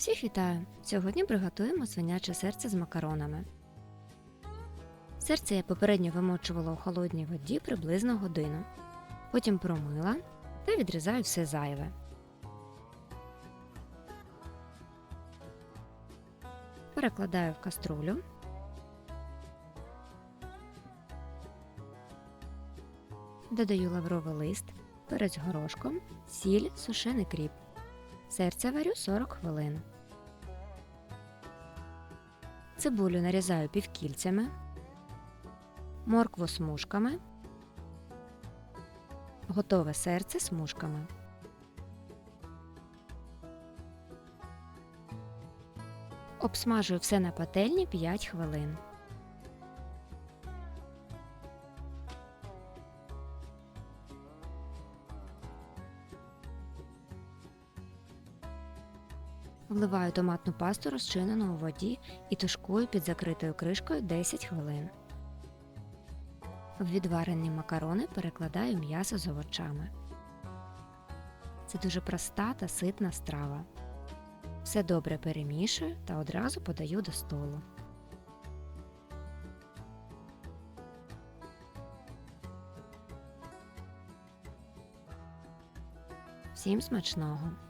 Всіх вітаю! Сьогодні приготуємо свиняче серце з макаронами. Серце я попередньо вимочувала у холодній воді приблизно годину. Потім промила та відрізаю все зайве. Перекладаю в каструлю. Додаю лавровий лист, перець горошком, сіль, сушений кріп. Серце варю 40 хвилин. Цибулю нарізаю півкільцями, моркву смужками, готове серце смужками. Обсмажую все на пательні 5 хвилин. Вливаю томатну пасту, розчинену у воді, і тушкую під закритою кришкою 10 хвилин. В відварені макарони перекладаю м'ясо з овочами. Це дуже проста та ситна страва. Все добре перемішую та одразу подаю до столу. Всім смачного!